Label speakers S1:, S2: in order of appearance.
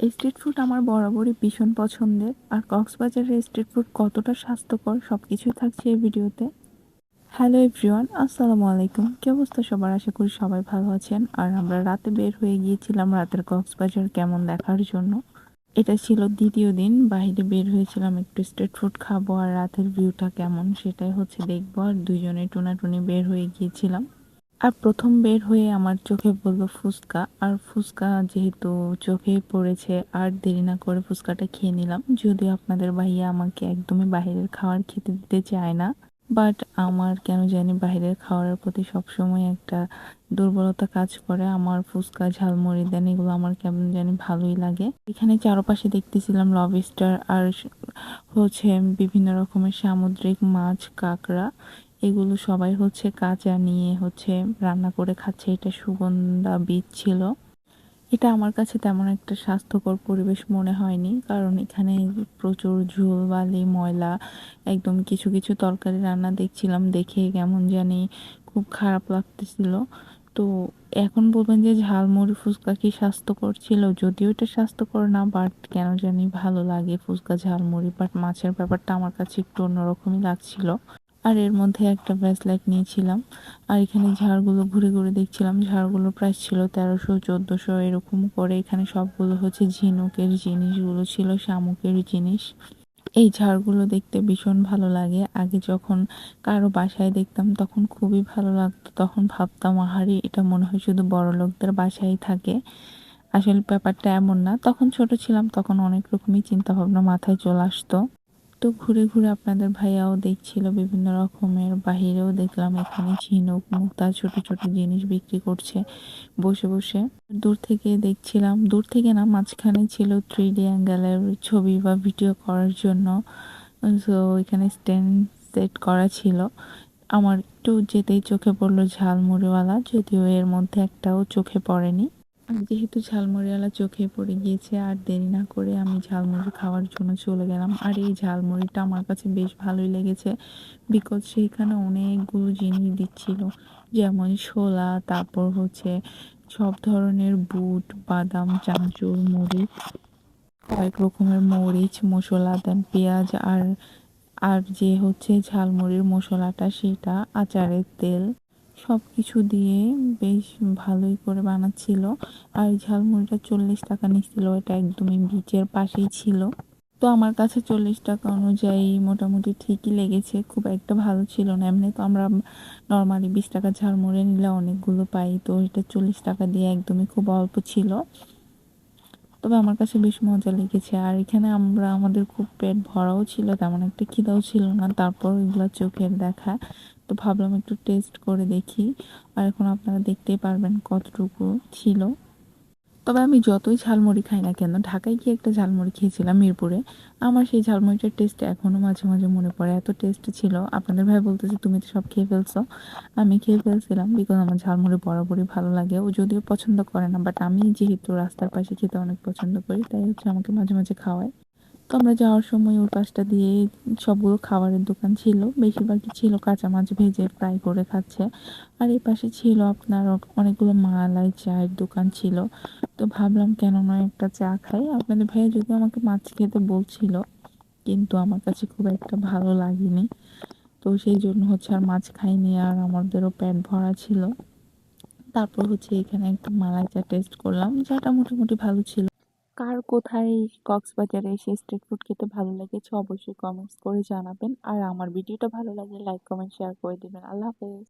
S1: Street food আমার বরাবরই ভীষণ পছন্দের। আর কক্সবাজারের স্ট্রিট ফুড কতটা স্বাস্থ্যকর সব কিছুই থাকছে এই ভিডিওতে। হ্যালো এভরিওয়ান আসসালামু আলাইকুম। কি অবস্থা সবার? আশা করি সবাই ভালো আছেন। আর আমরা রাতে বের হয়ে গিয়েছিলাম রাতের কক্সবাজার কেমন দেখার জন্য। এটা ছিল দ্বিতীয় দিন, বাইরে বের হয়েছিলাম একটু স্ট্রিট ফুড খাব আর রাতের ভিউটা কেমন সেটাই হচ্ছে দেখব। আর দুজনে টুনাটুনি বের হয়ে গিয়েছিলাম। আর প্রথম বের হয়ে আমার চোখে পড়ল ফুচকা। আর ফুচকা যেহেতু চোখে পড়েছে, আর দেরি না করে ফুচকাটা খেয়ে নিলাম। যদিও আপনাদের ভাইয়া আমাকে একদমই বাইরের খাবার খেতে দিতে চায় না। বাট আমার কেন জানি বাইরের খাওয়ার প্রতি সবসময় একটা দুর্বলতা কাজ করে। আমার ফুচকা, ঝালমুড়ি, দেন এগুলো আমার কেমন জানি ভালোই লাগে। এখানে চারপাশে দেখতেছিলাম লবস্টার আর হচ্ছে বিভিন্ন রকমের সামুদ্রিক মাছ, কাঁকড়া। এগুলো সবাই হচ্ছে কাঁচা নিয়ে হচ্ছে রান্না করে খাচ্ছে। এটা সুগন্ধা বীজ ছিল। এটা আমার কাছে তেমন একটা স্বাস্থ্যকর পরিবেশ মনে হয়নি, কারণ এখানে প্রচুর ঝোল, বালি, ময়লা, একদম কিছু কিছু তরকারি রান্না দেখছিলাম, দেখে কেমন জানি খুব খারাপ লাগতেছিল। তো এখন বলবেন যে ঝালমুড়ি ফুচকা কি স্বাস্থ্যকর ছিল? যদিও এটা স্বাস্থ্যকর না বাট কেন জানি ভালো লাগে ফুচকা, ঝালমুড়ি বাট মাছের ব্যাপারটা আমার কাছে একটু অন্যরকমই লাগছিল। আর এর মধ্যে একটা ব্রেসলেট নিয়েছিলাম। আর এখানে ঝাড়গুলো ঘুরে ঘুরে দেখছিলাম। ঝাড়গুলোর প্রাইস ছিল তেরোশো, চোদ্দোশো, এরকম করে। এখানে সবগুলো হচ্ছে ঝিনুকের জিনিসগুলো ছিল শামুকের জিনিস। এই ঝাড়গুলো দেখতে ভীষণ ভালো লাগে। আগে যখন কারও বাসায় দেখতাম তখন খুবই ভালো লাগতো। তখন ভাবতাম, আহারি, এটা মনে হয় শুধু বড় লোকদের বাসায় থাকে। আসলে ব্যাপারটা এমন না। তখন ছোট ছিলাম, তখন অনেক রকমই চিন্তা ভাবনা মাথায় চলে আসতো। তো ঘুরে ঘুরে আপনাদের ভাইয়াও দেখছিল বিভিন্ন রকমের। বাহিরেও দেখলাম এখানে ঝিনুক, মুক্তা ছোট ছোট জিনিস বিক্রি করছে বসে বসে। দূর থেকে দেখছিলাম, দূর থেকে না, মাঝখানে ছিল থ্রি ডি অ্যাঙ্গেলের ছবি বা ভিডিও করার জন্য। তো এখানে স্ট্যান্ড সেট করা ছিল। আমার একটু যেতেই চোখে পড়ল ঝালমুড়িওয়ালা, যদিও এর মধ্যে একটাও চোখে পড়েনি। যেহেতু ঝালমুড়িওয়ালা চোখে পড়ে গিয়েছে, আর দেরি না করে আমি ঝালমুড়ি খাওয়ার জন্য চলে গেলাম। আর এই ঝালমুড়িটা আমার কাছে বেশ ভালোই লেগেছে বিকজ সেখানে অনেকগুলো জিনিস দিচ্ছিল। যেমন ছোলা, তারপর হচ্ছে সব ধরনের বুট, বাদাম চানাচুর মুড়ি, কয়েক রকমের মরিচ, মশলা দেন পেঁয়াজ, আর আর যে হচ্ছে ঝালমুড়ির মশলাটা, সেটা আচারের তেল। সব কিছু দিয়ে বেশ ভালোই করে বানাচ্ছিল। আর ঝালমুড়িটা চল্লিশ টাকা নিচ্ছিল, এটা একদমই বিচের পাশেই ছিল। তো আমার কাছে চল্লিশ টাকা অনুযায়ী মোটামুটি ঠিকই লেগেছে, খুব একটা ভালো ছিল না। এমনি তো আমরা নর্মালি বিশ টাকা ঝালমুড়ি নিলে অনেকগুলো পাই, তো এটা চল্লিশ টাকা দিয়ে একদমই খুব অল্প ছিল। তবে আমার কাছে বেশ মজা লেগেছে। আর এখানে আমরা, আমাদের খুব পেট ভরাও ছিল, তেমন একটা খিদাও ছিল না। তারপর এগুলো চোখের দেখা। তো ভাবলাম একটু টেস্ট করে দেখি। আর এখন আপনারা দেখতেই পারবেন কতটুকু ছিল। তবে আমি যতই ঝালমুড়ি খাই না কেন, ঢাকায় গিয়ে একটা ঝালমুড়ি খেয়েছিলাম মিরপুরে। আমার সেই ঝালমুড়িটার টেস্ট এখনও মাঝে মাঝে মনে পড়ে। এত টেস্ট ছিল। আপনাদের ভাই বলতেছে, তুমি তো সব খেয়ে ফেলছো। আমি খেয়ে ফেলছিলাম বিকজ আমার ঝালমুড়ি বরাবরই ভালো লাগে। ও যদিও পছন্দ করে না বাট আমি যেহেতু রাস্তার পাশে খেতে অনেক পছন্দ করি, তাই হচ্ছে আমাকে মাঝে মাঝে খাওয়ায়। তো আমরা যাওয়ার সময় ওর পাশটা দিয়ে সবগুলো খাবারের দোকান ছিল। বেশিরভাগই ছিল কাঁচা মাছ ভেজে ফ্রাই করে খাচ্ছে। আর এই পাশে ছিল আপনার অনেকগুলো মালাই চায়ের দোকান ছিল। তো ভাবলাম কেন নয় একটা চা খাই। আপনাদের ভাইয়া যদি আমাকে মাছ খেতে বলছিল, কিন্তু আমার কাছে খুব একটা ভালো লাগেনি। তো সেই জন্য হচ্ছে আর মাছ খাইনি, আর আমাদেরও পেট ভরা ছিল। তারপর হচ্ছে এখানে একটা মালাই চা টেস্ট করলাম চাটা মোটামুটি ভালো ছিল। কার কোথায় কক্সবাজারে এসে স্ট্রিট ফুড খেতে ভালো লেগেছে অবশ্যই কমেন্টস করে জানাবেন। আর আমার ভিডিওটা ভালো লাগে লাইক কমেন্ট শেয়ার করে দেবেন। আল্লাহ হাফেজ।